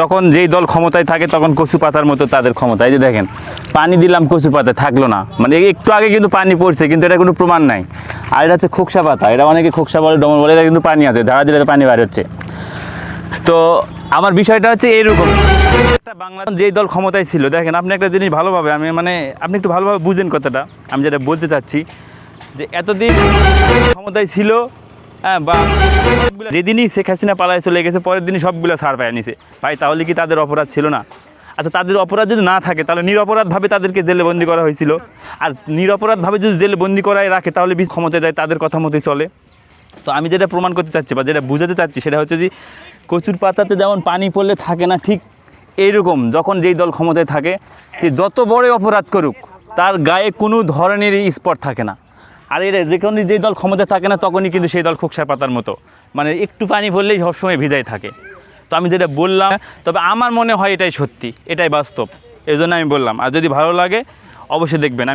যখন যেই দল ক্ষমতায় থাকে তখন কচু পাতার মতো তাদের ক্ষমতা। এই যে দেখেন, পানি দিলাম কচু পাতা, থাকল না। মানে একটু আগে কিন্তু পানি পড়ছে, কিন্তু এটা কোনো প্রমাণ নাই। আর এটা হচ্ছে খোকসা পাতা, এটা অনেকে খোকসা বলে ডমল বলে, এটা কিন্তু পানি আছে, ধারা দিলে পানি বাইরে হচ্ছে। তো আমার বিষয়টা হচ্ছে এইরকম। একটা বাংলা যেই দল ক্ষমতায় ছিল, দেখেন, আপনি একটা জিনিস ভালোভাবে, আমি মানে আপনি একটু ভালোভাবে বুঝেন কথাটা। আমি যেটা বলতে চাচ্ছি, যে এতদিন ক্ষমতায় ছিল বা যেদিনই শেখ হাসিনা পালায় চলে গেছে, পরের দিনই সবগুলো ছাড় পায় নিছে। ভাই, তাহলে কি তাদের অপরাধ ছিল না? আচ্ছা তাদের অপরাধ যদি না থাকে, তাহলে নিরপরাধভাবে তাদেরকে জেলে বন্দি করা হয়েছিল। আর নিরপরাধভাবে যদি জেলে বন্দি করায় রাখে, তাহলে বিষ ক্ষমতায় যায়, তাদের কথা মতোই চলে। তো আমি যেটা প্রমাণ করতে চাচ্ছি, বা যেটা বুঝাতে চাচ্ছি, সেটা হচ্ছে যে, কচুর পাতাতে যেমন পানি পড়লে থাকে না, ঠিক এইরকম যখন যেই দল ক্ষমতায় থাকে, যে যত বড় অপরাধ করুক, তার গায়ে কোনো ধরনেরই স্পট থাকে না। আর এর যখন যে দল ক্ষমতা থাকে না, তখনই কিন্তু সেই দল খোকসার পাতার মতো। মানে একটু পানি ভরলেই সবসময় ভিজাই থাকে। তো আমি যেটা বললাম, তবে আমার মনে হয় এটাই সত্যি, এটাই বাস্তব। এই জন্য আমি বললাম, আর যদি ভালো লাগে, অবশ্যই দেখবেন।